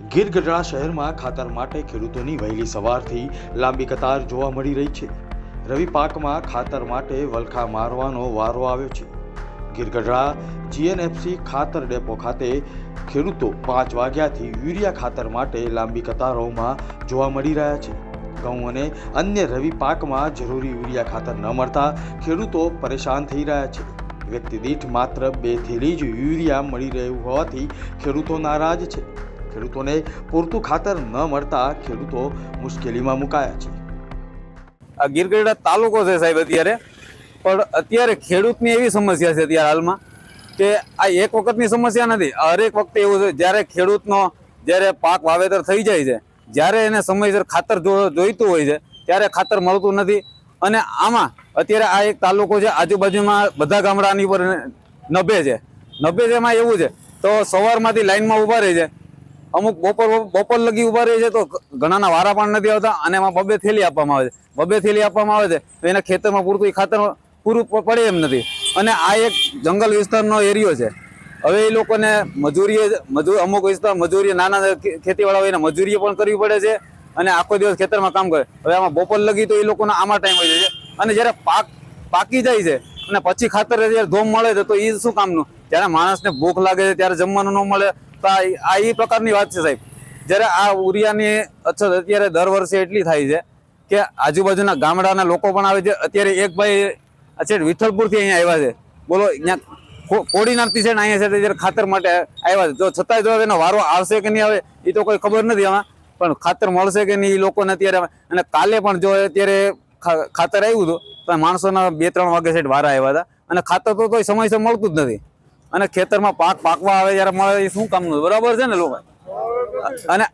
ગીર ગઢડા શહેરમાં ખાતર માટે ખેડૂતોની વહેલી સવારથી લાંબી કતાર જોવા મળી રહી છે. રવિ પાકમાં ખાતર માટે વલખા મારવાનો વારો આવ્યો છે. ગીર ગઢડા જીએનએફસી ખાતર ડેપો ખાતે ખેડૂતો પાંચ વાગ્યાથી યુરિયા ખાતર માટે લાંબી કતારોમાં જોવા મળી રહ્યા છે. ઘઉં અને અન્ય રવિ પાકમાં જરૂરી યુરિયા ખાતર ન મળતા ખેડૂતો પરેશાન થઈ રહ્યા છે. વ્યક્તિ દીઠ માત્ર બે થેલી જ યુરિયા મળી રહ્યું હોવાથી ખેડૂતો નારાજ છે. ખેડૂતોને પૂરતું ખાતર ન મળતા ખેડૂતો મુશ્કેલીમાં મુકાયા છે. આ ગીરગઢડા તાલુકો છે સાહેબ અત્યારે. પણ અત્યારે ખેડૂતની એવી સમસ્યા છે અત્યારે હાલમાં કે આ એક વખતની સમસ્યા નથી, હરેક વખતે એવું છે, જ્યારે ખેડૂતનો જ્યારે પાક વાવેતર થઈ જાય છે, જ્યારે એને સમયસર ખાતર જોઈતું હોય છે, ત્યારે ખાતર મળતું નથી. અને આમાં અત્યારે આ એક તાલુકો છે, આજુબાજુમાં બધા ગામડાની ઉપર નભે છે. નભે છે એમાં એવું છે, તો સવારમાંથી લાઇનમાં ઊભા રહે છે અમુક બપોર બપોર લગી ઊભા રહે છે તો ઘણાના વારા પણ નથી આવતા અને એમાં બબે થેલી આપવામાં આવે છે. બબે થેલી આપવામાં આવે છે તો એના ખેતરમાં પૂરતું ખાતર પૂરું પડે એમ નથી. અને આ એક જંગલ વિસ્તારનો એરિયો છે. હવે એ લોકોને મજૂરીએ મજૂર અમુક વિસ્તાર મજૂરી નાના ખેતીવાળા હોય એને મજૂરીએ પણ કરવી પડે છે અને આખો દિવસ ખેતરમાં કામ કરે. હવે આમાં બપોર લગી તો એ લોકોનો આમાં ટાઈમ હોય છે. અને જ્યારે પાક, પાકી જાય છે અને પછી ખાતર જ્યારે ધોમ મળે છે તો એ શું કામનું? જ્યારે માણસને ભૂખ લાગે છે ત્યારે જમવાનું ન મળે તો આ એ પ્રકારની વાત છે સાહેબ. જ્યારે આ ઉરિયાની અછત અત્યારે દર વર્ષે એટલી થાય છે કે આજુબાજુના ગામડાના લોકો પણ આવે છે. અત્યારે એક ભાઈ છે વિઠ્ઠલપુરથી અહીંયા આવ્યા છે. બોલો અહીંયા કો- કોડીનારથી છે ને અહીંયા છે ત્યારે ખાતર માટે આવ્યા છે. જો છતાંય જો એનો વારો આવશે કે નહીં આવે એ તો કોઈ ખબર નથી આમાં. પણ ખાતર મળશે કે નહીં એ લોકોને અત્યારે અને કાલે પણ જો અત્યારે ખાતર આવ્યું હતું, તો માણસોના બે ત્રણ વાગે સાઈડ વારા આવ્યા હતા. અને ખાતર તો કોઈ સમયસર મળતું જ નથી. અને ખેતરમાં પાક પાકવા આવે ત્યારે મળે એ શું કામનું? બરાબર છે ને લોકો અને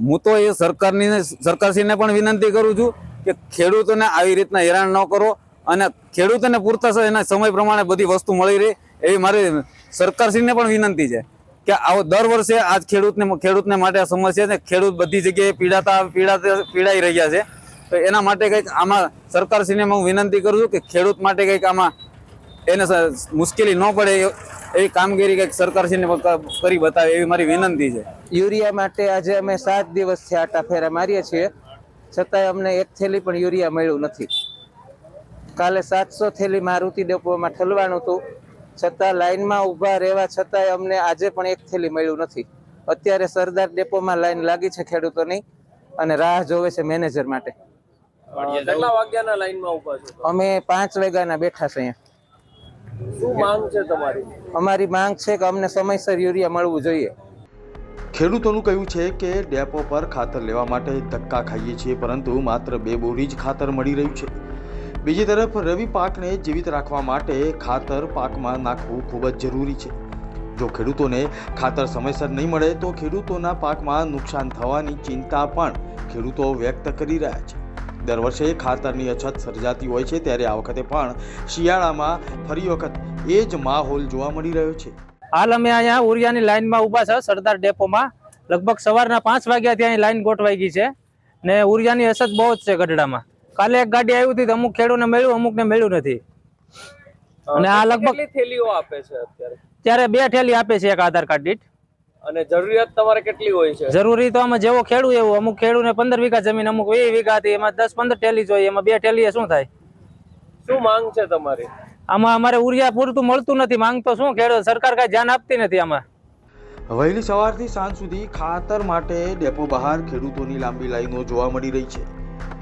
હું તો એ સરકારની સરકારશ્રીને પણ વિનંતી કરું છું કે ખેડૂતોને આવી રીતના હેરાન ન કરો અને ખેડૂતોને પૂરતા એના સમય પ્રમાણે બધી વસ્તુ મળી રહે એવી મારી સરકારશ્રીને પણ વિનંતી છે કે આવો દર વર્ષે આજ ખેડૂતને ખેડૂતને માટે આ સમસ્યા છે ખેડૂત બધી જગ્યાએ પીડાતા પીડાતા, પીડાઈ રહ્યા છે. તો એના માટે કંઈક આમાં સરકારશ્રીને હું વિનંતી કરું છું કે ખેડૂત માટે કંઈક આમાં એને મુશ્કેલી ન પડે એ- એવી કામગીરી કંઈક સરકારશ્રીને કરી બતાવે એવી મારી વિનંતી છે. યુરિયા માટે આજે અમે સાત દિવસથી આટા ફેરા મારીએ છીએ. છતાંય અમને એક થેલી પણ યુરિયા મળ્યું નથી. કાલે સાતસો થેલી મારુતિ ડેપોમાં ઠલવાનું હતું. છતાં લાઇનમાં ઊભા રહેવા છતાંય અમને આજે પણ એક થેલી મળ્યું નથી. અત્યારે સરદાર ડેપોમાં લાઇન લાગી છે ખેડૂતોની અને રાહ જોવે છે મેનેજર માટે. કેટલા વાગ્યાના લાઈનમાં ઊભા છો? અમે પાંચ વાગ્યાના બેઠા છે અહીંયા. શું માંગ છે તમારી? અમારી માંગ છે કે અમને સમયસર યુરિયા મળવું જોઈએ. ખેડૂતોનું કહ્યું છે કે ડેપો પર ખાતર લેવા માટે ધક્કા ખાઈએ છીએ પરંતુ માત્ર બે બોરી જ ખાતર મળી રહ્યું છે. બીજી તરફ રવિ પાકને જીવિત રાખવા માટે ખાતર પાકમાં નાખવું ખૂબ જ જરૂરી છે. જો ખેડૂતોને ખાતર સમયસર નહીં મળે તો ખેડૂતોના પાકમાં નુકસાન થવાની ચિંતા પણ ખેડૂતો વ્યક્ત કરી રહ્યા છે. દર વર્ષે ખાતરની અછત સર્જાતી હોય છે ત્યારે આ વખતે પણ શિયાળામાં ફરી વખત એ જ માહોલ જોવા મળી રહ્યો છે. હાલ અમે અહીંયા ઉરિયાની લાઇનમાં ઊભા છે સરદાર ડેપોમાં. લગભગ સવારના પાંચ વાગ્યાથી અહીં લાઇન ગોઠવાઈ ગઈ છે ને ઉરિયાની અછત બહુ જ છે ગઢડામાં. કાલે એક ગાડી આવી હતી તો અમુક ખેડૂતને મળ્યું અમુકને મળ્યું નથી. અને આ લગભગ થેલીઓ આપે છે અત્યારે? ત્યારે બે થેલી આપે છે એક આધાર કાર્ડ દીઠ. અને જરૂરિયાત તમારે કેટલી હોય છે? જરૂરી તો આમાં જેવો ખેડૂ એવું અમુક ખેડૂતને પંદર વીઘા જમીન અમુક વીસ વીઘા હતી એમાં દસ પંદર ટેલી જોઈએ એમાં બે ટેલી શું થાય? શું માંગ છે તમારી? આમાં અમારે ઉરિયા પૂરતું મળતું નથી માંગ તો શું ખેડૂત સરકાર કઈ ધ્યાન આપતી નથી આમાં? વહેલી સવારથી સાંજ સુધી ખાતર માટે ડેપો બહાર ખેડૂતોની લાંબી લાઈનો જોવા મળી રહી છે.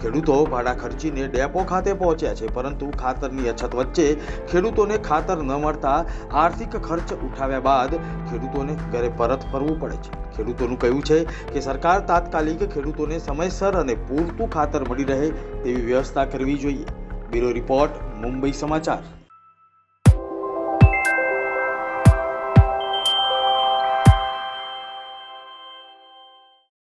ખેડૂતો ભાડા ખર્ચીને ડેપો ખાતે પહોંચ્યા છે, પરંતુ ખાતરની અછત વચ્ચે ખેડૂતોને ખાતર ન મળતા આર્થિક ખર્ચ ઉઠાવ્યા બાદ ખેડૂતોને ઘરે પરત ફરવું પડે છે. ખેડૂતોનું કહેવું છે કે સરકાર તાત્કાલિક ખેડૂતોને સમયસર અને પૂરતું ખાતર મળી રહે તેવી વ્યવસ્થા કરવી જોઈએ. બ્યુરો રિપોર્ટ, મુંબઈ સમાચાર.